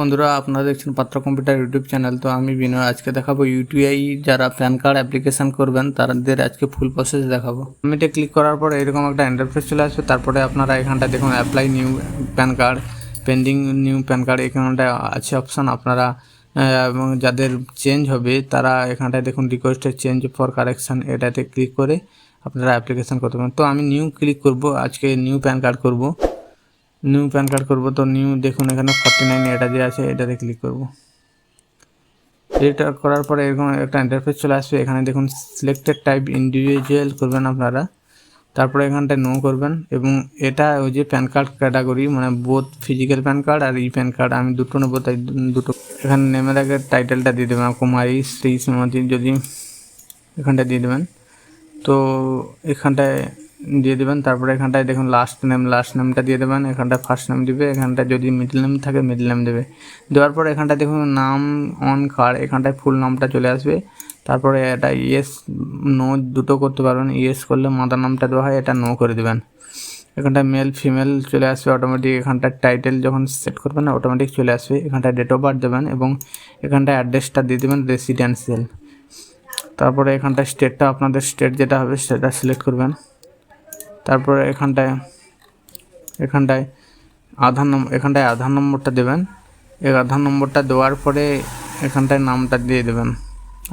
বন্ধুরা, আপনারা দেখছেন পাত্র কম্পিউটার ইউটিউব চ্যানেল। তো আমি বিনয়, আজকে দেখাবো ইউটিআই যারা প্যান কার্ড অ্যাপ্লিকেশন করবেন, তাদের আজকে ফুল প্রসেস দেখাবো। আমি এটা ক্লিক করার পর এরকম একটা ইন্টারফেস চলে আসবে। তারপরে আপনারা এখানটা দেখুন apply new PAN card pending new PAN card এখানটা আছে অপশান আপনারা এবং যাদের চেঞ্জ হবে, তারা এখানটায় দেখুন রিকোয়েস্টেড চেঞ্জ ফর কারেকশান এটাতে ক্লিক করে আপনারা অ্যাপ্লিকেশান করতে পারেন তো আমি নিউ ক্লিক করব, আজকে নিউ প্যান কার্ড করব। নিউ প্যান কার্ড করব তো নিউ দেখুন এখানে ফর্টি নাইন এটা যে আছে, এটাতে ক্লিক করব। এটা করার পরে এরকম একটা ইন্টারফেস চলে আসবে, এখানে দেখুন সিলেক্টেড টাইপ ইন্ডিভিজুয়াল করবেন আপনারা। তারপরে এখানটায় নো করবেন এবং এটা ওই যে প্যান কার্ড ক্যাটাগরি মানে বোথ ফিজিক্যাল প্যান কার্ড আর ই প্যান কার্ড আমি দুটো নেব, তাই দুটো। এখানে নেমের আগে টাইটেলটা দিয়ে দেবেন, কুমারী শ্রী শ্রীমতী যদি এখানটা দিয়ে দেবেন। তো এখানটায় দিয়ে দেবেন। তারপরে এখানটায় দেখুন লাস্ট নেম লাস্ট নেমটা দিয়ে দেবেন। এখানটায় ফার্স্ট নেম দিবে, এখানটায় যদি মিডল নেম থাকে মিডল নেম দেবে। দেওয়ার পর এখানটায় দেখুন, নাম অন কার্ড এখানটায় ফুল নামটা চলে আসবে। তারপরে এটা ইয়েস নো দুটো করতে পারবেন। ইয়েস করলে মাদার নামটা দেওয়া হয়, এটা নো করে দেবেন। এখানটায় মেল ফিমেল চলে আসবে অটোমেটিক এখানটায় টাইটেল যখন সেট করবেন অটোমেটিক চলে আসবে। এখানটায় ডেট অফ বার্থ দেবেন এবং এখানটায় অ্যাড্রেসটা দিয়ে দেবেন রেসিডেন্সিয়াল তারপরে এখানটায় স্টেটটা আপনাদের স্টেট যেটা হবে, সেটা সিলেক্ট করবেন। তারপরে এখানটায় এখানটায় আধার নম্বর এখানটায় আধার নম্বরটা দেবেন। এই আধার নম্বরটা দেওয়ার পরে এখানটায় নামটা দিয়ে দেবেন।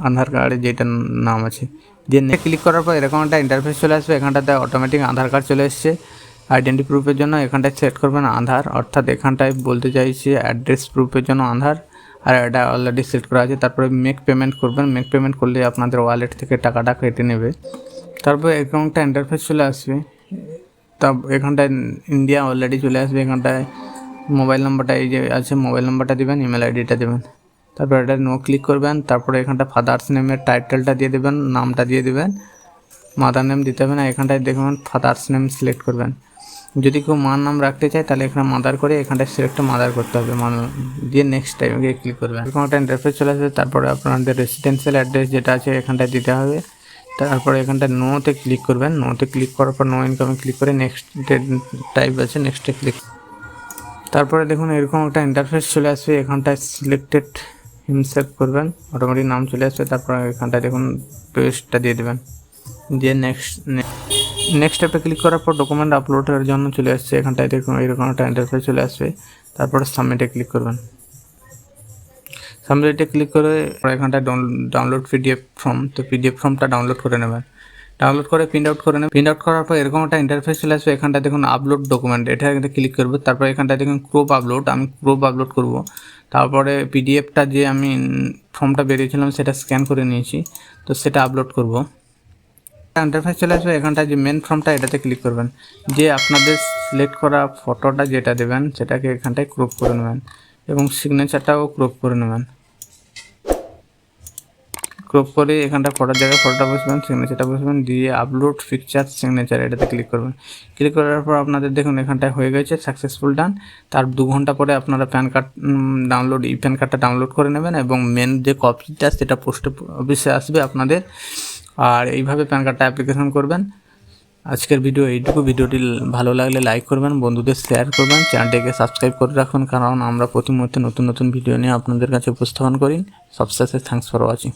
আধার কার্ডে যেটা নাম আছে। দিয়ে ক্লিক করার পর এরকম একটা ইন্টারফেস চলে আসবে। এখানটাতে অটোমেটিক আধার কার্ড চলে এসছে। আইডেন্টি প্রুফের জন্য এখানটায় সেট করবেন আধার। অর্থাৎ এখানটায় বলতে চাইছি অ্যাড্রেস প্রুফের জন্য আধার। আর এটা অলরেডি সেট করা আছে। তারপরে মেক পেমেন্ট করবেন। মেক পেমেন্ট করলে আপনাদের ওয়ালেট থেকে টাকাটা কেটে নেবে। তারপর একটা ইন্টারফেস চলে আসবে। তা এখানটায় ইন্ডিয়া অলরেডি চলে আসবে, এখানটায় মোবাইল নাম্বারটা এই যে আছে মোবাইল নাম্বারটা দেবেন ইমেল আইডিটা দেবেন। তারপর এটা নো ক্লিক করবেন, তারপরে এখানটা ফাদার্স নেমের টাইটেলটা দিয়ে দেবেন, নামটা দিয়ে দেবেন মাদার নেম দিতে হবে না, এখানটায় দেখবেন ফাদার্স নেম সিলেক্ট করবেন। যদি কেউ মার নাম রাখতে চায়, তাহলে এখানে মাদার করে এখানটায় সিলেক্ট মাদার করতে হবে মানে দিয়ে নেক্সট টাইমে ক্লিক করবেন। এরকম একটা ইন্টারফেস চলে আসবে, তারপরে আপনাদের রেসিডেন্সিয়াল অ্যাড্রেস যেটা আছে, এখানটায় দিতে হবে। তারপরে এখানটা নোতে ক্লিক করবেন। নোতে ক্লিক করার পর নো ইনকামে ক্লিক করে নেক্সট টাইপ আছে নেক্সটে ক্লিক তারপরে দেখুন এরকম একটা ইন্টারফেস চলে আসবে এখানটায় সিলেক্টেড হিমসেলফ করবেন। অটোমেটিক নাম চলে আসবে তারপর এখানটায় দেখুন পেজটা দিয়ে দেবেন। দিয়ে নেক্সট নেক্সট অ্যাপে ক্লিক করার পর ডকুমেন্ট আপলোডের জন্য চলে আসছে। এখানটায় দেখুন এরকম একটা ইন্টারফেস চলে আসবে তারপরে সাবমিটে ক্লিক করবেন। সাবমিটে ক্লিক করে এখানটায় ডাউনলোড পিডিএফ ফর্ম তো পিডিএফ ফর্মটা ডাউনলোড করে নেবেন। ডাউনলোড করে প্রিন্ট আউট করে নেবেন। প্রিন্ট আউট করার পর এরকম একটা ইন্টারফেস চলে আসবে এখানটা দেখুন আপলোড ডকুমেন্ট এটা এখানে ক্লিক করব। তারপর এখানটা দেখুন ক্রোপ আপলোড আমি ক্রোপ আপলোড করব। তারপরে পিডিএফটা যে আমি ফর্মটা বেরিয়েছিলাম, সেটা স্ক্যান করে নিয়েছি, তো সেটা আপলোড করব। ইন্টারফেস চলে আসবে এখানটা যে মেন ফর্মটা এটাতে ক্লিক করবেন। যে আপনাদের সিলেক্ট করা ফটোটা যেটা দেবেন, সেটাকে এখানটায় ক্রোপ করে নেবেন এবং সিগনেচারটাও ক্রোপ করে নেবেন। ক্রপ করে এখানটা ফটোর জায়গায় ফটোটা বসবেন সিগনেচারটা বসবেন, দিয়ে আপলোড পিকচার সিগনেচার এটাতে ক্লিক করবেন। ক্লিক করার পর আপনাদের দেখুন এখানটায় হয়ে গেছে সাকসেসফুল ডান তার দু ঘণ্টা পরে আপনারা PAN card download e PAN কার্ডটা ডাউনলোড করে নেবেন এবং মেন যে কপিটা সেটা পোস্ট অফিসে আসবে আপনাদের। আর এইভাবে প্যান কার্ডটা অ্যাপ্লিকেশন করবেন। আজকের ভিডিও এইটুকু। ভিডিওটি ভালো লাগলে লাইক করবেন, বন্ধুদের শেয়ার করবেন চ্যানেলটিকে সাবস্ক্রাইব করে রাখুন, কারণ আমরা প্রতি মুহূর্তে নতুন নতুন ভিডিও নিয়ে আপনাদের কাছে উপস্থাপন করি। সবশেষে থ্যাংকস ফর ওয়াচিং